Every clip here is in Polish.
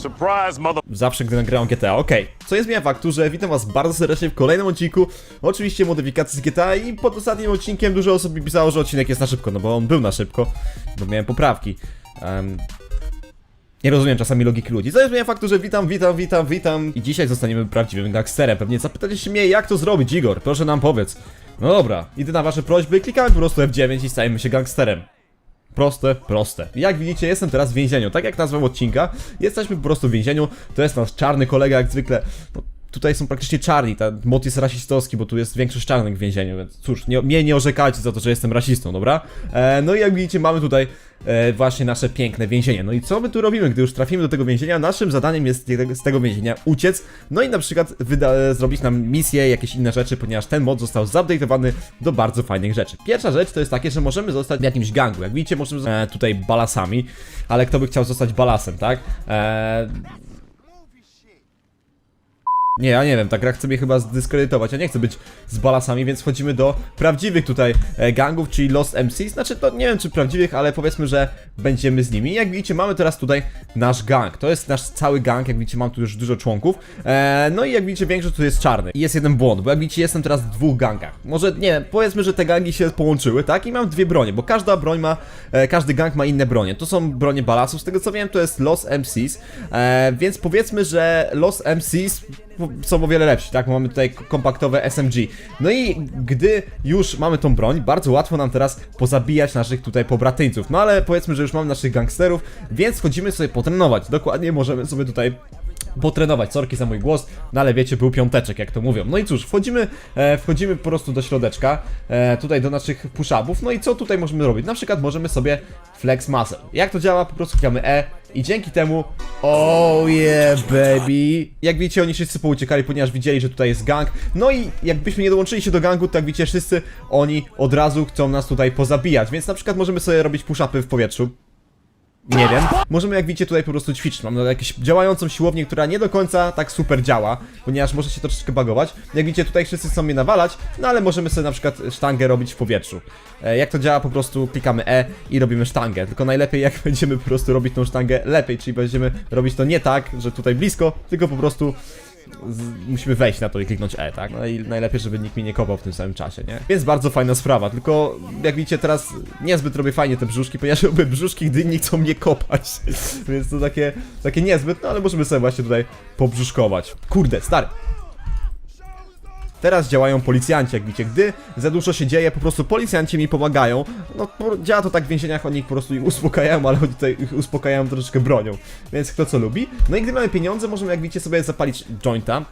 Surprise, mother. Zawsze, gdy nagrałem GTA, okej. Co nie zmienia że witam was bardzo serdecznie w kolejnym odcinku, oczywiście modyfikacji z GTA i pod ostatnim odcinkiem dużo osób mi pisało, że odcinek jest na szybko, no bo on był na szybko, bo miałem poprawki. Em, nie rozumiem czasami logiki ludzi. Co nie zmienia że witam, witam, witam, witam i dzisiaj zostaniemy prawdziwym gangsterem. Pewnie zapytacie się mnie, jak to zrobić, Igor? Proszę nam powiedz. No dobra, idę na wasze prośby, klikamy po prostu F9 i stajemy się gangsterem. Proste, proste. Jak widzicie, jestem teraz w więzieniu. Tak jak nazwę odcinka, jesteśmy po prostu w więzieniu. To jest nasz czarny kolega, jak zwykle. No, tutaj są praktycznie czarni. Ten mod jest rasistowski, bo tu jest większość czarnych w więzieniu, więc cóż, nie, mnie nie orzekajcie za to, że jestem rasistą, dobra? E, no i jak widzicie, mamy tutaj e, właśnie nasze piękne więzienie. No i co my tu robimy, gdy już trafimy do tego więzienia? Naszym zadaniem jest z- tego więzienia uciec, no i na przykład e, zrobić nam misję, jakieś inne rzeczy, ponieważ ten mod został zupdate'owany do bardzo fajnych rzeczy. Pierwsza rzecz to jest takie, że możemy zostać w jakimś gangu. Jak widzicie, możemy e, tutaj balasami, ale kto by chciał zostać balasem, tak? E, nie, ja nie wiem, ta gra chce mnie chyba zdyskredytować, ja nie chcę być z balasami, więc wchodzimy do prawdziwych tutaj e, gangów, czyli Lost MCs, znaczy to nie wiem czy prawdziwych, ale powiedzmy, że będziemy z nimi. Jak widzicie, mamy teraz tutaj nasz gang, to jest nasz cały gang, jak widzicie, mam tu już dużo członków, e, no i jak widzicie, większość tu jest czarny. I jest jeden błąd, bo jak widzicie, jestem teraz w dwóch gangach. Może, nie wiem, powiedzmy, że te gangi się połączyły, tak? I mam dwie bronie, bo każda broń ma, e, każdy gang ma inne bronie. To są bronie balasów, z tego co wiem, to jest Lost MCs, e, więc powiedzmy, że Lost MCs są o wiele lepsi, tak? Mamy tutaj kompaktowe SMG. No i gdy już mamy tą broń, bardzo łatwo nam teraz pozabijać naszych tutaj pobratyńców. No ale powiedzmy, że już mamy naszych gangsterów, więc chodzimy sobie potrenować. Dokładnie możemy sobie tutaj potrenować. Sorki za mój głos, no ale wiecie, był piąteczek, jak to mówią. No i cóż, wchodzimy, e, wchodzimy po prostu do środeczka, e, tutaj do naszych push-upów. No i co tutaj możemy robić? Na przykład możemy sobie flex muscle. Jak to działa? Po prostu klikamy E i dzięki temu Oh yeah, baby! Jak widzicie, oni wszyscy pouciekali, ponieważ widzieli, że tutaj jest gang. No i jakbyśmy nie dołączyli się do gangu, to jak wszyscy oni od razu chcą nas tutaj pozabijać. Więc na przykład możemy sobie robić push-upy w powietrzu. Nie wiem. Możemy, jak widzicie, tutaj po prostu ćwiczyć. Mam jakąś działającą siłownię, która nie do końca tak super działa, ponieważ może się troszeczkę bagować. Jak widzicie, tutaj wszyscy chcą mnie nawalać, no ale możemy sobie na przykład sztangę robić w powietrzu. E, jak to działa? Po prostu klikamy E i robimy sztangę. Tylko najlepiej, jak będziemy po prostu robić tą sztangę lepiej, czyli będziemy robić to nie tak, że tutaj blisko, tylko po prostu z, musimy wejść na to i kliknąć E, tak? No i najlepiej, żeby nikt mnie nie kopał w tym samym czasie, nie? Więc bardzo fajna sprawa, tylko jak widzicie teraz niezbyt robię fajnie te brzuszki, ponieważ robię brzuszki, gdy inni chcą mnie kopać. Więc to takie, takie niezbyt, no ale możemy sobie właśnie tutaj pobrzuszkować. Kurde, stary. Teraz działają policjanci, jak widzicie. Gdy za dużo się dzieje, po prostu policjanci mi pomagają. No, działa to tak w więzieniach, oni po prostu ich uspokajają, ale oni tutaj ich uspokajają troszeczkę bronią. Więc kto co lubi. No i gdy mamy pieniądze, możemy, jak widzicie, sobie zapalić jointa.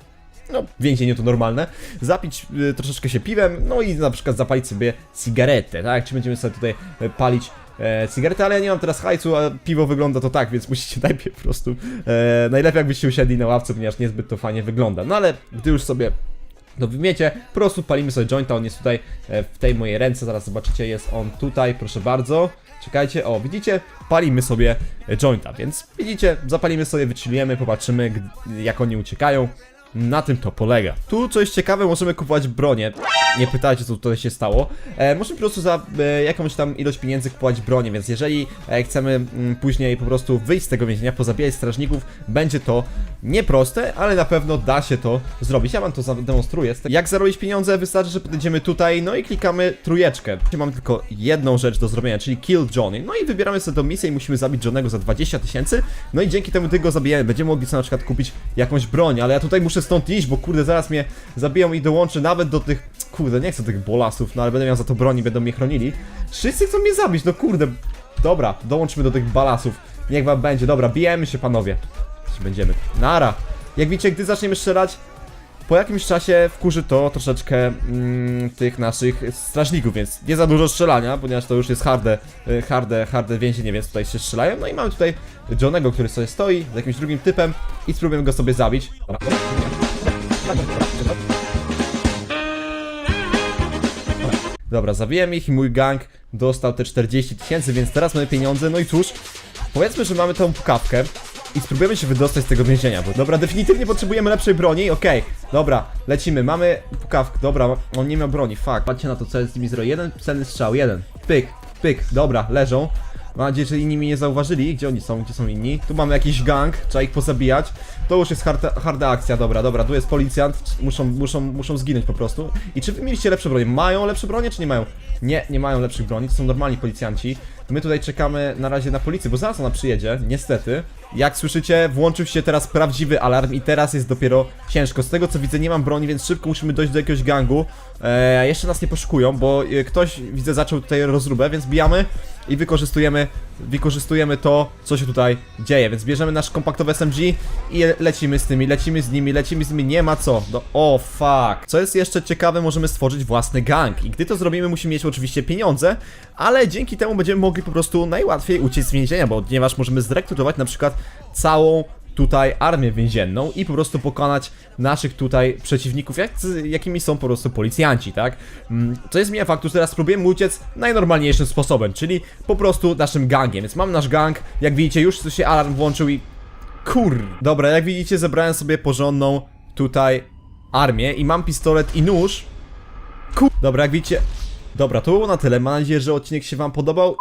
No, w więzieniu to normalne. Zapić y, troszeczkę się piwem, no i na przykład zapalić sobie cigaretę, tak? Czy będziemy sobie tutaj y, palić e, cigaretę, ale ja nie mam teraz hajcu, a piwo wygląda to tak, więc musicie najpierw po prostu. E, najlepiej jakbyście usiedli na ławce, ponieważ niezbyt to fajnie wygląda. No ale gdy już sobie no wymiecie, po prostu palimy sobie jointa, on jest tutaj e, w tej mojej ręce, zaraz zobaczycie, jest on tutaj, proszę bardzo. Czekajcie, o widzicie, palimy sobie e, jointa, więc widzicie, zapalimy sobie, wychillujemy, popatrzymy jak oni uciekają. Na tym to polega. Tu coś ciekawe, możemy kupować bronię. Nie pytajcie, co tutaj się stało. E, możemy po prostu za e, jakąś tam ilość pieniędzy kupować bronię, więc jeżeli e, chcemy mm, później po prostu wyjść z tego więzienia, pozabijać strażników, będzie to nieproste, ale na pewno da się to zrobić. Ja wam to zademonstruję. Jak zarobić pieniądze? Wystarczy, że podejdziemy tutaj, no i klikamy trójeczkę. Mamy tylko jedną rzecz do zrobienia, czyli kill Johnny. No i wybieramy sobie tą misję i musimy zabić Johnego za 20 tysięcy. No i dzięki temu, gdy go zabijemy, będziemy mogli sobie na przykład kupić jakąś broń, ale ja tutaj muszę stąd iść, bo kurde, zaraz mnie zabiją i dołączę nawet do tych... Kurde, nie chcę tych bolasów, no ale będę miał za to broń i będą mnie chronili. Wszyscy chcą mnie zabić, no kurde. Dobra, dołączmy do tych balasów. Niech wam będzie, dobra, bijemy się panowie. Będziemy. Nara. Jak widzicie, gdy zaczniemy strzelać, po jakimś czasie wkurzy to troszeczkę mm, tych naszych strażników, więc nie za dużo strzelania, ponieważ to już jest harde, y, harde, harde więzienie, więc tutaj się strzelają. No i mamy tutaj Johnego, który sobie stoi z jakimś drugim typem i spróbujemy go sobie zabić. Dobra, zabiłem ich i mój gang dostał te 40 tysięcy, więc teraz mamy pieniądze. No i cóż, powiedzmy, że mamy tą pukawkę i spróbujemy się wydostać z tego więzienia. Bo dobra, definitywnie potrzebujemy lepszej broni. Okej, dobra, lecimy. Mamy pukawkę. Dobra, on nie ma broni. Fuck. Patrzcie na to, co jest z nimi zrobił. Jeden celny strzał, jeden. Pyk, pyk. Dobra, leżą. Mam nadzieję, że inni mnie nie zauważyli. Gdzie oni są? Gdzie są inni? Tu mamy jakiś gang, trzeba ich pozabijać. To już jest harda, harda akcja, dobra, dobra, tu jest policjant, muszą, muszą, muszą zginąć po prostu. I czy wy mieliście lepsze bronie? Mają lepsze bronie, czy nie mają? Nie, nie mają lepszych broni, to są normalni policjanci. My tutaj czekamy na razie na policję, bo zaraz ona przyjedzie, niestety. Jak słyszycie, włączył się teraz prawdziwy alarm i teraz jest dopiero ciężko. Z tego co widzę, nie mam broni, więc szybko musimy dojść do jakiegoś gangu. Eee, jeszcze nas nie poszukują, bo e, ktoś, widzę, zaczął tutaj rozróbę, więc bijamy i wykorzystujemy, wykorzystujemy to, co się tutaj dzieje. Więc bierzemy nasz kompaktowy SMG i lecimy z tymi, lecimy z nimi, lecimy z nimi, nie ma co. Do, o fuck. Co jest jeszcze ciekawe, możemy stworzyć własny gang. I gdy to zrobimy, musimy mieć oczywiście pieniądze, ale dzięki temu będziemy mogli po prostu najłatwiej uciec z więzienia, bo ponieważ możemy zrekrutować na przykład całą tutaj armię więzienną i po prostu pokonać naszych tutaj przeciwników, jak, jakimi są po prostu policjanci, tak? Mm, To jest zmienia faktu, że teraz próbujemy uciec najnormalniejszym sposobem, czyli po prostu naszym gangiem, więc mam nasz gang, jak widzicie już się alarm włączył i kur... Dobra, jak widzicie zebrałem sobie porządną tutaj armię i mam pistolet i nóż. Kur... Dobra, jak widzicie... Dobra, to było na tyle, mam nadzieję, że odcinek się wam podobał.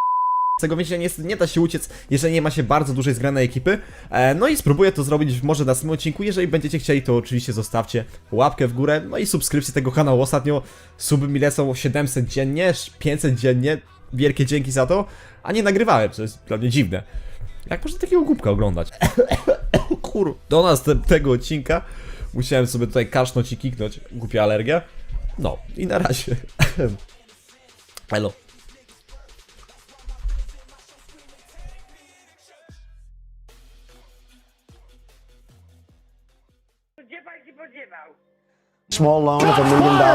Z tego więzienia niestety nie da się uciec, jeżeli nie ma się bardzo dużej zgranej ekipy. E, no i spróbuję to zrobić może na następnym odcinku. Jeżeli będziecie chcieli, to oczywiście zostawcie łapkę w górę, no i subskrypcję tego kanału. Ostatnio suby mi lecą 700 dziennie, 500 dziennie. Wielkie dzięki za to, a nie nagrywałem, co jest dla mnie dziwne. Jak można takiego głupka oglądać? Kur... Do następnego odcinka musiałem sobie tutaj kasznąć i kiknąć. Głupia alergia. No i na razie. Hello. Small loan of a million dollars.